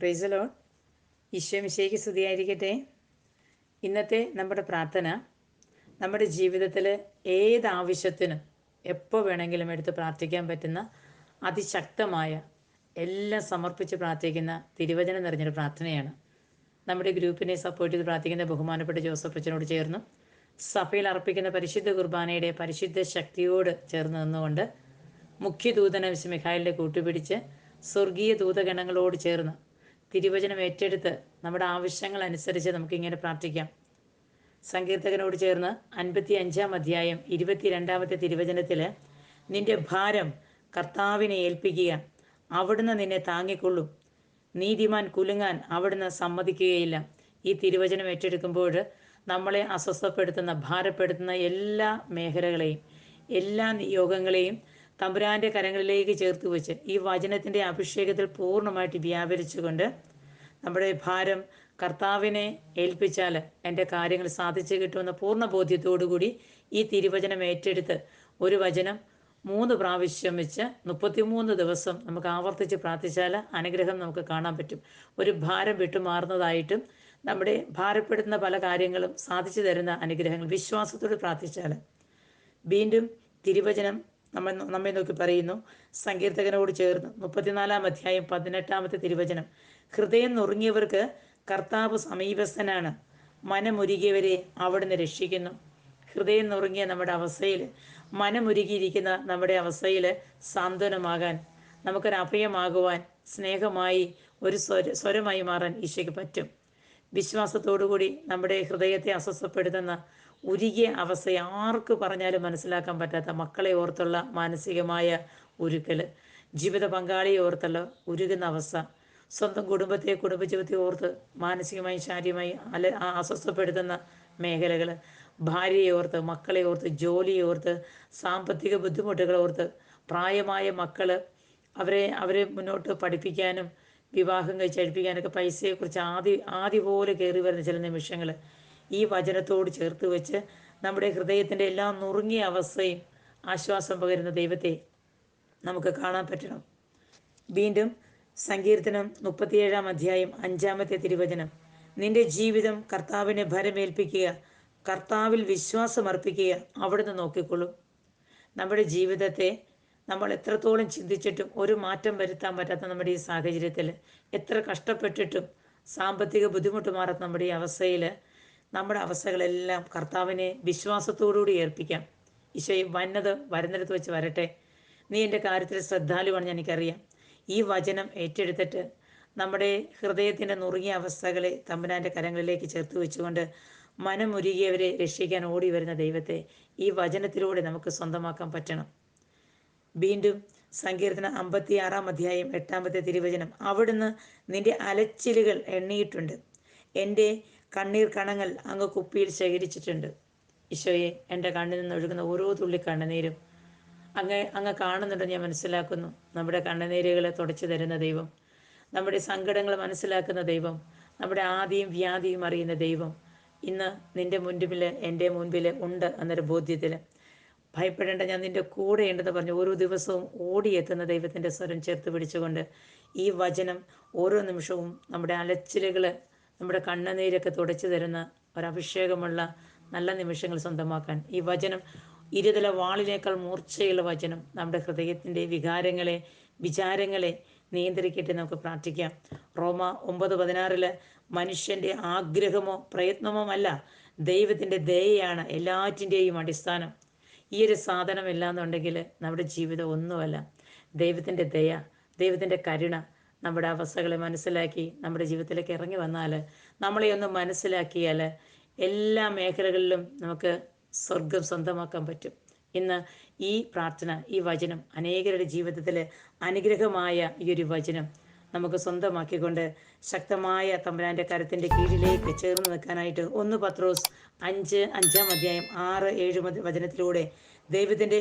പ്രൈസലോ. ഈശോ മിശേക്ക് സ്തുതിയായിരിക്കട്ടെ. ഇന്നത്തെ നമ്മുടെ പ്രാർത്ഥന നമ്മുടെ ജീവിതത്തിൽ ഏത് ആവശ്യത്തിനും എപ്പോൾ വേണമെങ്കിലും എടുത്ത് പ്രാർത്ഥിക്കാൻ പറ്റുന്ന അതിശക്തമായ എല്ലാം സമർപ്പിച്ച് പ്രാർത്ഥിക്കുന്ന തിരുവചനം നിറഞ്ഞൊരു പ്രാർത്ഥനയാണ്. നമ്മുടെ ഗ്രൂപ്പിനെ സപ്പോർട്ട് ചെയ്ത് പ്രാർത്ഥിക്കുന്ന ബഹുമാനപ്പെട്ട ജോസഫ് അച്ഛനോട് ചേർന്നു. സഭയിൽ അർപ്പിക്കുന്ന പരിശുദ്ധ കുർബാനയുടെ പരിശുദ്ധ ശക്തിയോട് ചേർന്ന് നിന്നുകൊണ്ട് മുഖ്യദൂതന മിഖായലിനെ കൂട്ടുപിടിച്ച് സ്വർഗീയ ദൂതഗണങ്ങളോട് ചേർന്ന് തിരുവചനം ഏറ്റെടുത്ത് നമ്മുടെ ആവശ്യങ്ങൾ അനുസരിച്ച് നമുക്ക് ഇങ്ങനെ പ്രാർത്ഥിക്കാം. സങ്കീർത്തകനോട് ചേർന്ന് അൻപത്തി അഞ്ചാം അധ്യായം ഇരുപത്തിരണ്ടാമത്തെ തിരുവചനത്തിൽ നിന്റെ ഭാരം കർത്താവിനെ ഏൽപ്പിക്കുക അവിടുന്ന് നിന്നെ താങ്ങിക്കൊള്ളും. നീതിമാൻ കുലുങ്ങാൻ അവിടുന്ന് സമ്മതിക്കുകയില്ല. ഈ തിരുവചനം ഏറ്റെടുക്കുമ്പോൾ നമ്മളെ അസ്വസ്ഥപ്പെടുത്തുന്ന ഭാരപ്പെടുത്തുന്ന എല്ലാ മേഖലകളെയും എല്ലാ നിയോഗങ്ങളെയും തമ്പുരാന്റെ കരങ്ങളിലേക്ക് ചേർത്ത് വെച്ച് ഈ വചനത്തിന്റെ അഭിഷേകത്തിൽ പൂർണമായിട്ട് വ്യാപരിച്ചുകൊണ്ട് നമ്മുടെ ഭാരം കർത്താവിനെ ഏൽപ്പിച്ചാൽ എന്റെ കാര്യങ്ങൾ സാധിച്ചു കിട്ടുമെന്ന പൂർണ ബോധ്യത്തോടുകൂടി ഈ തിരുവചനം ഏറ്റെടുത്ത് ഒരു വചനം മൂന്ന് പ്രാവശ്യം വെച്ച് മുപ്പത്തിമൂന്ന് ദിവസം നമുക്ക് ആവർത്തിച്ച് പ്രാർത്ഥിച്ചാൽ അനുഗ്രഹം നമുക്ക് കാണാൻ പറ്റും. ഒരു ഭാരം വിട്ടുമാറുന്നതായിട്ടും നമ്മുടെ ഭാരപ്പെടുത്തുന്ന പല കാര്യങ്ങളും സാധിച്ചു തരുന്ന അനുഗ്രഹങ്ങൾ വിശ്വാസത്തോട് പ്രാർത്ഥിച്ചാൽ വീണ്ടും തിരുവചനം നമ്മ നമ്മെ നോക്കി പറയുന്നു. സങ്കീർത്തകനോട് ചേർന്ന്. മുപ്പത്തിനാലാം അധ്യായം പതിനെട്ടാമത്തെ തിരുവചനം. ഹൃദയം നുറുങ്ങിയവർക്ക് കർത്താവ് സമീപസ്ഥനാണ്. മനമൊരുകിയവരെ അവിടുന്ന് രക്ഷിക്കുന്നു. ഹൃദയം നുറുങ്ങിയ നമ്മുടെ അവസ്ഥയിൽ മനമൊരുകിയിരിക്കുന്ന നമ്മുടെ അവസ്ഥയിൽ സാന്ത്വനമാകാൻ നമുക്കൊരു അഭയമാകുവാൻ സ്നേഹമായി ഒരു സ്വര സ്വരമായി മാറാൻ ഈശോയ്ക്ക് പറ്റും. വിശ്വാസത്തോടുകൂടി നമ്മുടെ ഹൃദയത്തെ അസ്വസ്ഥപ്പെടുത്തുന്ന ഉരുകിയ അവസ്ഥ ആർക്ക് പറഞ്ഞാലും മനസ്സിലാക്കാൻ പറ്റാത്ത മക്കളെ ഓർത്തുള്ള മാനസികമായ ഉരുക്കൽ ജീവിത പങ്കാളിയെ ഓർത്തുള്ള ഉരുകുന്ന അവസ്ഥ. സ്വന്തം കുടുംബത്തെ കുടുംബജീവിതത്തെ ഓർത്ത് മാനസികമായും ശാരീരികമായി അല അസ്വസ്ഥപ്പെടുത്തുന്ന മേഖലകൾ ഭാര്യയെ ഓർത്ത് മക്കളെ ഓർത്ത് ജോലിയെ ഓർത്ത് സാമ്പത്തിക ബുദ്ധിമുട്ടുകൾ ഓർത്ത് പ്രായമായ മക്കൾ അവരെ അവരെ മുന്നോട്ട് പഠിപ്പിക്കാനും വിവാഹം കഴിച്ചഴിപ്പിക്കാനൊക്കെ പൈസയെക്കുറിച്ച് ആദ്യ ആദ്യ പോലെ കയറി വരുന്ന ചില നിമിഷങ്ങൾ ഈ വചനത്തോട് ചേർത്ത് വെച്ച് നമ്മുടെ ഹൃദയത്തിന്റെ എല്ലാ നുറുങ്ങിയ അവസ്ഥയും ആശ്വാസം പകരുന്ന ദൈവത്തെ നമുക്ക് കാണാൻ പറ്റണം. വീണ്ടും സങ്കീർത്തനം മുപ്പത്തിയേഴാം അധ്യായം അഞ്ചാമത്തെ തിരുവചനം. നിന്റെ ജീവിതം കർത്താവിനെ ഭരമേൽപ്പിക്കുക കർത്താവിൽ വിശ്വാസം അർപ്പിക്കുക അവിടുന്ന് നോക്കിക്കൊള്ളും. നമ്മുടെ ജീവിതത്തെ നമ്മൾ എത്രത്തോളം ചിന്തിച്ചിട്ടും ഒരു മാറ്റം വരുത്താൻ പറ്റാത്ത നമ്മുടെ ഈ സാഹചര്യത്തിൽ എത്ര കഷ്ടപ്പെട്ടിട്ടും സാമ്പത്തിക ബുദ്ധിമുട്ട് മാറാത്ത നമ്മുടെ ഈ അവസ്ഥയിൽ നമ്മുടെ അവസ്ഥകളെല്ലാം കർത്താവിനെ വിശ്വാസത്തോടുകൂടി ഏൽപ്പിക്കാം. ഈശോയെ വന്നത് വരുന്നിടത്ത് വെച്ച് വരട്ടെ. നീ എന്റെ കാര്യത്തിൽ ശ്രദ്ധാലുവാണെന്ന് എനിക്കറിയാം. ഈ വചനം ഏറ്റെടുത്തിട്ട് നമ്മുടെ ഹൃദയത്തിന്റെ നുറുങ്ങിയ അവസ്ഥകളെ തമ്പുരാന്റെ കരങ്ങളിലേക്ക് ചേർത്ത് വെച്ചുകൊണ്ട് മനമുരുകിയവരെ രക്ഷിക്കാൻ ഓടി വരുന്ന ദൈവത്തെ ഈ വചനത്തിലൂടെ നമുക്ക് സ്വന്തമാക്കാൻ പറ്റണം. വീണ്ടും സങ്കീർത്തന അമ്പത്തി ആറാം അധ്യായം എട്ടാമത്തെ തിരുവചനം. അവിടുന്ന് നിന്റെ അലച്ചിലുകൾ എണ്ണിയിട്ടുണ്ട്. എന്റെ കണ്ണീർ കണങ്ങൾ അങ്ങ് കുപ്പിയിൽ ശേഖരിച്ചിട്ടുണ്ട്. ഈശോയെ എന്റെ കണ്ണിൽ നിന്ന് ഒഴുകുന്ന ഓരോ തുള്ളി കണ്ണുനീരും അങ്ങ് അങ്ങ് കാണുന്നുണ്ടെന്ന് ഞാൻ മനസ്സിലാക്കുന്നു. നമ്മുടെ കണ്ണുനീരുകളെ തുടച്ചു തരുന്ന ദൈവം നമ്മുടെ സങ്കടങ്ങൾ മനസ്സിലാക്കുന്ന ദൈവം നമ്മുടെ ആദിയും വ്യാധിയും അറിയുന്ന ദൈവം ഇന്ന് നിന്റെ മുൻപിൽ എന്റെ മുൻപിൽ ഉണ്ട് എന്നൊരു ബോധ്യത്തിൽ ഭയപ്പെടേണ്ട ഞാൻ നിന്റെ കൂടെ ഉണ്ടെന്ന് പറഞ്ഞു ഓരോ ദിവസവും ഓടിയെത്തുന്ന ദൈവത്തിന്റെ സ്വരം ചേർത്ത് പിടിച്ചുകൊണ്ട് ഈ വചനം ഓരോ നിമിഷവും നമ്മുടെ അലച്ചിലുകൾ നമ്മുടെ കണ്ണുനീരൊക്കെ തുടച്ചു തരുന്ന ഒരഭിഷേകമുള്ള നല്ല നിമിഷങ്ങൾ സ്വന്തമാക്കാൻ. ഈ വചനം ഇരുതല വാളിനേക്കാൾ മൂർച്ചയുള്ള വചനം. നമ്മുടെ ഹൃദയത്തിന്റെ വികാരങ്ങളെ വിചാരങ്ങളെ നിയന്ത്രിക്കട്ടെ നമുക്ക് പ്രാർത്ഥിക്കാം. റോമ ഒമ്പത് പതിനാറിൽ മനുഷ്യന്റെ ആഗ്രഹമോ പ്രയത്നമോ അല്ല ദൈവത്തിന്റെ ദയയാണ് എല്ലാറ്റിന്റെയും അടിസ്ഥാനം. ഈ ഒരു സാധനം എന്നുണ്ടെങ്കിൽ നമ്മുടെ ജീവിതം ഒന്നുമല്ല. ദൈവത്തിന്റെ ദയ ദൈവത്തിന്റെ കരുണ നമ്മുടെ അവസ്ഥകളെ മനസ്സിലാക്കി നമ്മുടെ ജീവിതത്തിലേക്ക് ഇറങ്ങി വന്നാൽ നമ്മളെ ഒന്ന് മനസ്സിലാക്കിയാൽ എല്ലാ മേഖലകളിലും നമുക്ക് സ്വർഗം സ്വന്തമാക്കാൻ പറ്റും. ഇന്ന് ഈ പ്രാർത്ഥന ഈ വചനം അനേകരുടെ ജീവിതത്തിൽ അനുഗ്രഹമായ ഈ ഒരു വചനം നമുക്ക് സ്വന്തമാക്കിക്കൊണ്ട് ശക്തമായ തമ്പുരാന്റെ കരത്തിന്റെ കീഴിലേക്ക് ചേർന്ന് നിൽക്കാനായിട്ട് ഒന്ന് പത്രോസ് അഞ്ച് അഞ്ചാം അധ്യായം ആറ് ഏഴ് വചനത്തിലൂടെ ദൈവത്തിന്റെ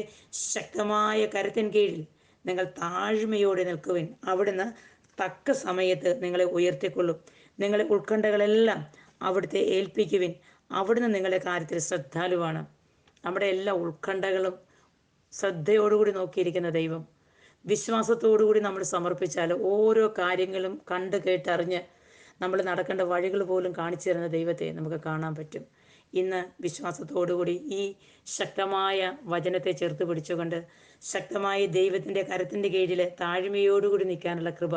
ശക്തമായ കരത്തിൻ കീഴിൽ നിങ്ങൾ താഴ്മയോടെ നിൽക്കുവിൻ. അവിടുന്ന് തക്ക സമയത്ത് നിങ്ങളെ ഉയർത്തിക്കൊള്ളും. നിങ്ങളെ ഉത്കണ്ഠകളെല്ലാം അവിടുത്തെ ഏൽപ്പിക്കുവിൻ. അവിടുന്ന് നിങ്ങളുടെ കാര്യത്തിൽ ശ്രദ്ധാലുവാണ്. നമ്മുടെ എല്ലാ ഉത്കണ്ഠകളും ശ്രദ്ധയോടുകൂടി നോക്കിയിരിക്കുന്ന ദൈവം. വിശ്വാസത്തോടുകൂടി നമ്മൾ സമർപ്പിച്ചാൽ ഓരോ കാര്യങ്ങളും കണ്ട് കേട്ടറിഞ്ഞ് നമ്മൾ നടക്കേണ്ട വഴികൾ പോലും കാണിച്ചു തരുന്ന ദൈവത്തെ നമുക്ക് കാണാൻ പറ്റും. ഇന്ന് വിശ്വാസത്തോടുകൂടി ഈ ശക്തമായ വചനത്തെ ചേർത്ത് പിടിച്ചുകൊണ്ട് ശക്തമായ ദൈവത്തിന്റെ കരത്തിന്റെ കീഴിൽ താഴ്മയോടുകൂടി നിൽക്കാനുള്ള കൃപ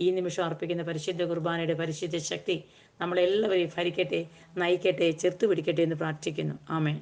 ഈ നിമിഷം അർപ്പിക്കുന്ന പരിശുദ്ധ കുർബാനയുടെ പരിശുദ്ധ ശക്തി നമ്മളെല്ലാവരെയും ഭരിക്കട്ടെ നയിക്കട്ടെ ചെറുത്തു പിടിക്കട്ടെ എന്ന് പ്രാർത്ഥിക്കുന്നു. ആമേൻ.